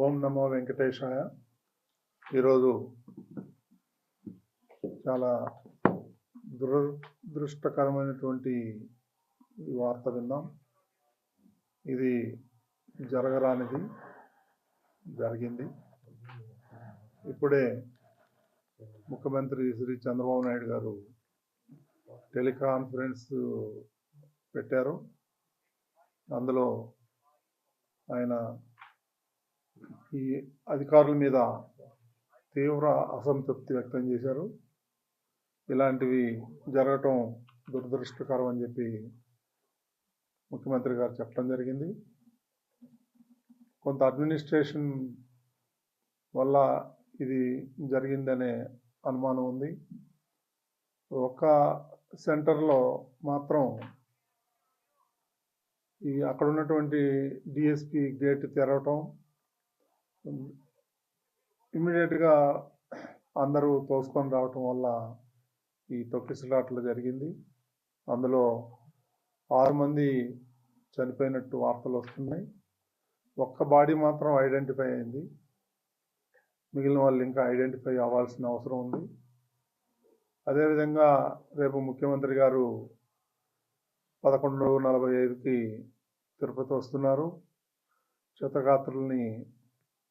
ఓం నమో వెంకటేశాయ. ఈరోజు చాలా దురదృష్టకరమైనటువంటి వార్త విన్నాం. ఇది జరగరానిది జరిగింది. ఇప్పుడే ముఖ్యమంత్రి శ్రీ చంద్రబాబు నాయుడు గారు టెలికాన్ఫరెన్స్ పెట్టారు. అందులో ఆయన ఈ అధికారుల మీద తీవ్ర అసంతృప్తి వ్యక్తం చేశారు. ఇలాంటివి జరగటం దురదృష్టకరం అని చెప్పి ముఖ్యమంత్రి గారు చెప్పడం జరిగింది. కొంత అడ్మినిస్ట్రేషన్ వల్ల ఇది జరిగిందనే అనుమానం ఉంది. ఒక సెంటర్లో మాత్రం ఈ అక్కడ ఉన్నటువంటి డిఎస్పి గేట్ తెరవటం ఇమ్మీడియట్గా అందరూ తోసుకొని రావటం వల్ల ఈ తొక్కిసలాట్లు జరిగింది. అందులో ఆరు మంది చనిపోయినట్టు వార్తలు వస్తున్నాయి. ఒక్క బాడీ మాత్రం ఐడెంటిఫై అయింది. మిగిలిన వాళ్ళు ఇంకా ఐడెంటిఫై అవ్వాల్సిన అవసరం ఉంది. అదేవిధంగా రేపు ముఖ్యమంత్రి గారు పదకొండు నలభై ఐదుకి తిరుపతి వస్తున్నారు. క్షతగాత్రుల్ని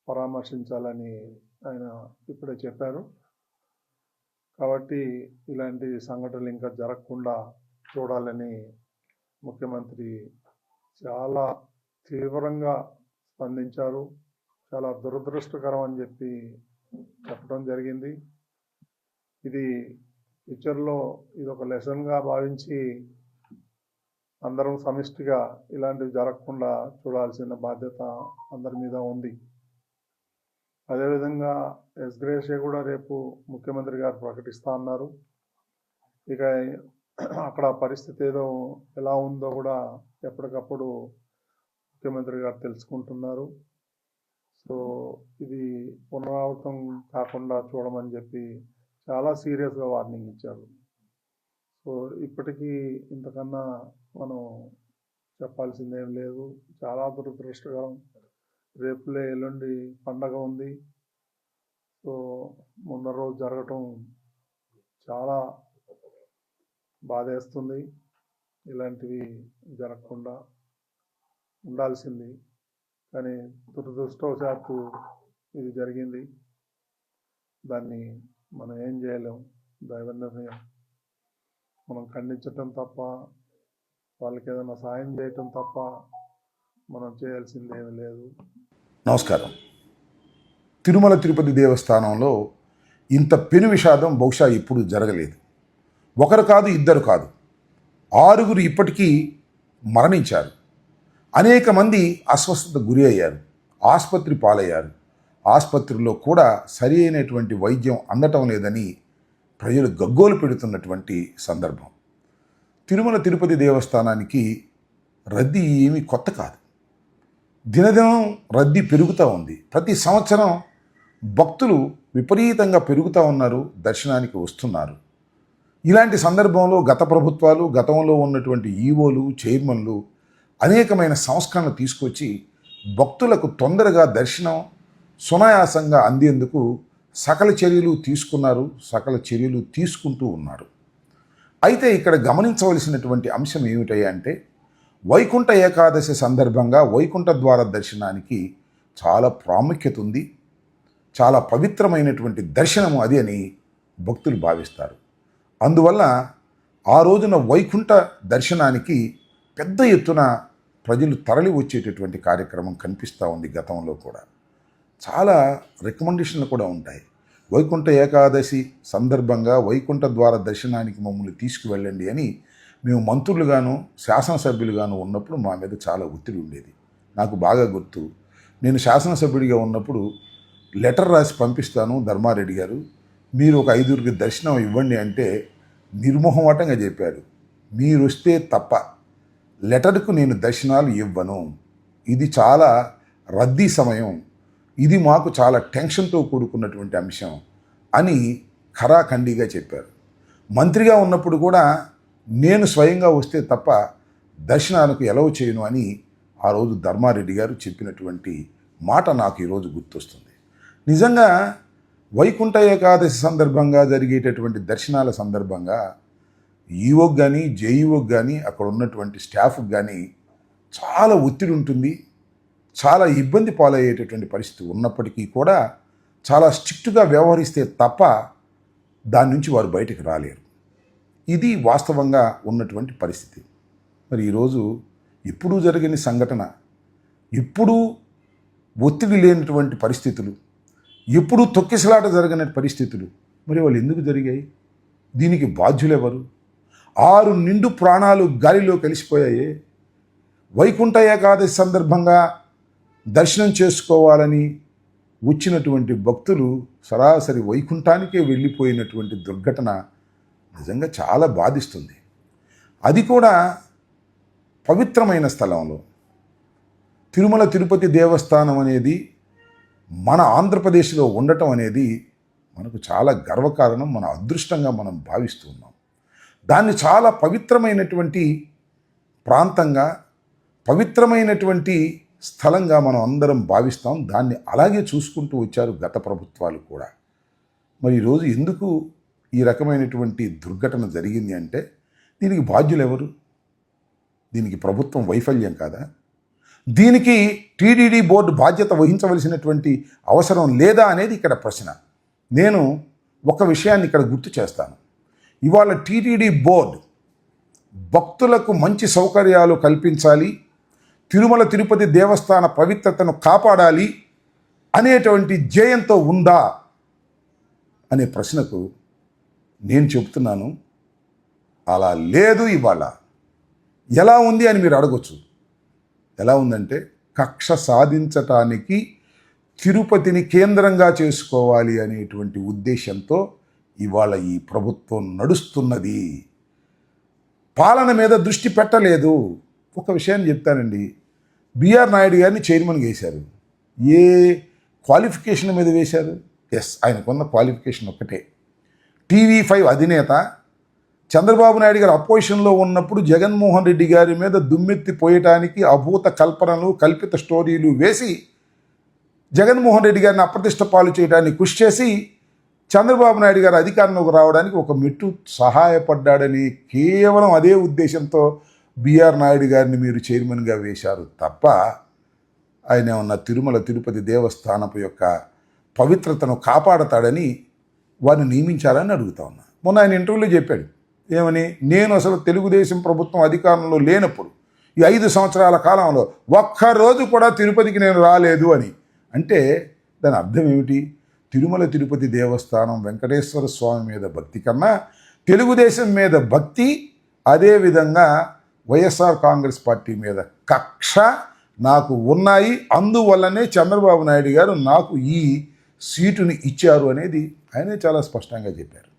పరామర్శించాలని ఆయన ఇప్పుడే చెప్పారు. కాబట్టి ఇలాంటి సంఘటనలు ఇంకా జరగకుండా చూడాలని ముఖ్యమంత్రి చాలా తీవ్రంగా స్పందించారు. చాలా దురదృష్టకరం అని చెప్పి చెప్పడం జరిగింది. ఇది ఫ్యూచర్లో ఇది ఒక లెసన్గా భావించి అందరం సమిష్టిగా ఇలాంటివి జరగకుండా చూడాల్సిన బాధ్యత అందరి మీద ఉంది. అదేవిధంగా ఎస్ గ్రేషే కూడా రేపు ముఖ్యమంత్రి గారు ప్రకటిస్తా అన్నారు. ఇక అక్కడ పరిస్థితి ఏదో ఎలా ఉందో కూడా ఎప్పటికప్పుడు ముఖ్యమంత్రి గారు తెలుసుకుంటున్నారు. సో ఇది పునరావృతం కాకుండా చూడమని చెప్పి చాలా సీరియస్గా వార్నింగ్ ఇచ్చారు. సో ఇప్పటికీ ఇంతకన్నా మనం చెప్పాల్సిందేం లేదు. చాలా దురదృష్టకరం. రేపులే ఎల్లుండి పండగ ఉంది. సో ముందర రోజు జరగటం చాలా బాధేస్తుంది. ఇలాంటివి జరగకుండా ఉండాల్సింది. కానీ దురదృష్టవశాత్తు ఇది జరిగింది. దాన్ని మనం ఏం చేయలేం. దైవ నిర్ణయం మనం ఖండించటం తప్ప వాళ్ళకి ఏదైనా సాయం చేయటం తప్ప మనం చేయాల్సిందేమీ లేదు. నమస్కారం. తిరుమల తిరుపతి దేవస్థానంలో ఇంత పెను విషాదం బహుశా ఇప్పుడు జరగలేదు. ఒకరు కాదు ఇద్దరు కాదు. ఆరుగురు ఇప్పటికీ మరణించారు. అనేక మంది అస్వస్థత గురి అయ్యారు ఆసుపత్రి పాలయ్యారు. ఆసుపత్రిలో కూడా సరి అయినటువంటి వైద్యం అందటం లేదని ప్రజలు గగ్గోలు పెడుతున్నటువంటి సందర్భం. తిరుమల తిరుపతి దేవస్థానానికి రద్దీ ఏమీ కొత్త కాదు. దినదినం రద్దీ పెరుగుతూ ఉంది. ప్రతి సంవత్సరం భక్తులు విపరీతంగా పెరుగుతూ ఉన్నారు దర్శనానికి వస్తున్నారు. ఇలాంటి సందర్భంలో గత ప్రభుత్వాలు గతంలో ఉన్నటువంటి ఈవోలు చైర్మన్లు అనేకమైన సంస్కరణలు తీసుకొచ్చి భక్తులకు తొందరగా దర్శనం సునాయాసంగా అందేందుకు సకల చర్యలు తీసుకున్నారు సకల చర్యలు తీసుకుంటూ ఉన్నారు. అయితే ఇక్కడ గమనించవలసినటువంటి అంశం ఏమిటయ్యా అంటే వైకుంఠ ఏకాదశి సందర్భంగా వైకుంఠ ద్వార దర్శనానికి చాలా ప్రాముఖ్యత ఉంది. చాలా పవిత్రమైనటువంటి దర్శనము అది అని భక్తులు భావిస్తారు. అందువల్ల ఆ రోజున వైకుంఠ దర్శనానికి పెద్ద ఎత్తున ప్రజలు తరలి వచ్చేటటువంటి కార్యక్రమం కనిపిస్తూ ఉంది గతంలో కూడా. చాలా రికమెండేషన్లు కూడా ఉంటాయి. వైకుంఠ ఏకాదశి సందర్భంగా వైకుంఠ ద్వార దర్శనానికి మమ్మల్ని తీసుకువెళ్ళండి అని మేము మంత్రులుగాను శాసనసభ్యులుగాను ఉన్నప్పుడు మా మీద చాలా ఒత్తిడి ఉండేది. నాకు బాగా గుర్తు. నేను శాసనసభ్యుడిగా ఉన్నప్పుడు లెటర్ రాసి పంపిస్తాను ధర్మారెడ్డి గారు. మీరు ఒక ఐదుగురికి దర్శనం ఇవ్వండి అంటే నిర్మోహమాటంగా చెప్పారు మీరు వస్తే తప్ప లెటర్కు నేను దర్శనాలు ఇవ్వను. ఇది చాలా రద్దీ సమయం. ఇది మాకు చాలా టెన్షన్తో కూడుకున్నటువంటి అంశం అని ఖరాఖండిగా చెప్పారు. మంత్రిగా ఉన్నప్పుడు కూడా నేను స్వయంగా వస్తే తప్ప దర్శనాలకు ఎలవ చేయను అని ఆ రోజు ధర్మారెడ్డి గారు చెప్పినటువంటి మాట నాకు ఈరోజు గుర్తొస్తుంది. నిజంగా వైకుంఠ ఏకాదశి సందర్భంగా జరిగేటటువంటి దర్శనాల సందర్భంగా ఈవోకి కానీ జేఈఓకి కానీ అక్కడ ఉన్నటువంటి స్టాఫ్కి కానీ చాలా ఒత్తిడి ఉంటుంది. చాలా ఇబ్బంది పాలయ్యేటటువంటి పరిస్థితి ఉన్నప్పటికీ కూడా చాలా స్ట్రిక్ట్గా వ్యవహరిస్తే తప్ప దాని నుంచి వారు బయటకు రాలేరు. ఇది వాస్తవంగా ఉన్నటువంటి పరిస్థితి. మరి ఈరోజు ఎప్పుడూ జరిగిన సంఘటన ఎప్పుడూ ఒత్తిడి లేనటువంటి పరిస్థితులు ఎప్పుడూ తొక్కిసలాట జరిగిన పరిస్థితులు మరి వాళ్ళు ఎందుకు జరిగాయి? దీనికి బాధ్యులెవరు? ఆరు నిండు ప్రాణాలు గాలిలో కలిసిపోయాయి? వైకుంఠ ఏకాదశి సందర్భంగా దర్శనం చేసుకోవాలని వచ్చినటువంటి భక్తులు సరాసరి వైకుంఠానికే వెళ్ళిపోయినటువంటి దుర్ఘటన నిజంగా చాలా బాధిస్తుంది. అది కూడా పవిత్రమైన స్థలంలో. తిరుమల తిరుపతి దేవస్థానం అనేది మన ఆంధ్రప్రదేశ్లో ఉండటం అనేది మనకు చాలా గర్వకారణం మన అదృష్టంగా మనం భావిస్తూ ఉన్నాం. దాన్ని చాలా పవిత్రమైనటువంటి ప్రాంతంగా పవిత్రమైనటువంటి స్థలంగా మనం అందరం భావిస్తాం. దాన్ని అలాగే చూసుకుంటూ వచ్చారు గత ప్రభుత్వాలు కూడా. మరి ఈరోజు ఎందుకు ఈ రకమైనటువంటి దుర్ఘటన జరిగింది అంటే దీనికి బాధ్యులు ఎవరు? దీనికి ప్రభుత్వం వైఫల్యం కాదా? దీనికి టీడీడీ బోర్డు బాధ్యత వహించవలసినటువంటి అవసరం లేదా అనేది ఇక్కడ ప్రశ్న. నేను ఒక విషయాన్ని ఇక్కడ గుర్తు చేస్తాను. ఇవాళ టీటీడీ బోర్డు భక్తులకు మంచి సౌకర్యాలు కల్పించాలి తిరుమల తిరుపతి దేవస్థాన పవిత్రతను కాపాడాలి అనేటువంటి ధ్యేయంతో ఉందా? అనే ప్రశ్నకు నేను చెప్తున్నాను అలా లేదు ఇవాళ. ఎలా ఉంది అని మీరు అడగచ్చు. ఎలా ఉందంటే కక్ష సాధించటానికి తిరుపతిని కేంద్రంగా చేసుకోవాలి అనేటువంటి ఉద్దేశంతో ఇవాళ ఈ ప్రభుత్వం నడుస్తున్నది. పాలన మీద దృష్టి పెట్టలేదు. ఒక విషయాన్ని చెప్తానండి. బిఆర్ నాయుడు గారిని చైర్మన్ వేశారు ఏ క్వాలిఫికేషన్ మీద వేశారు? ఎస్ ఆయనకున్న క్వాలిఫికేషన్ ఒక్కటే. టీవీ ఫైవ్ అధినేత చంద్రబాబు నాయుడు గారు అపోజిషన్లో ఉన్నప్పుడు జగన్మోహన్ రెడ్డి గారి మీద దుమ్మెత్తి పోయటానికి అభూత కల్పనలు కల్పిత స్టోరీలు వేసి జగన్మోహన్ రెడ్డి గారిని అప్రతిష్ట పాలు చేయడానికి కృషి చేసి చంద్రబాబు నాయుడు గారు అధికారంలోకి రావడానికి ఒక మెట్టు సహాయపడ్డాడని కేవలం అదే ఉద్దేశంతో బిఆర్ నాయుడు గారిని మీరు చైర్మన్గా వేశారు తప్ప ఆయన ఉన్న తిరుమల తిరుపతి దేవస్థానపు యొక్క పవిత్రతను కాపాడతాడని వారిని నియమించారని అడుగుతా ఉన్నా. మొన్న ఆయన ఇంటర్వ్యూలో చెప్పాడు ఏమని? నేను అసలు తెలుగుదేశం ప్రభుత్వం అధికారంలో లేనప్పుడు ఈ ఐదు సంవత్సరాల కాలంలో ఒక్కరోజు కూడా తిరుపతికి నేను రాలేదు అని. అంటే దాని అర్థం ఏమిటి? తిరుమల తిరుపతి దేవస్థానం వెంకటేశ్వర స్వామి మీద భక్తి కన్నా తెలుగుదేశం మీద భక్తి అదేవిధంగా వైఎస్ఆర్ కాంగ్రెస్ పార్టీ మీద కక్ష నాకు ఉన్నాయి. అందువల్లనే చంద్రబాబు నాయుడు గారు నాకు ఈ సీటుని ఇచ్చారు అనేది ఆయనే చాలా స్పష్టంగా చెప్పారు.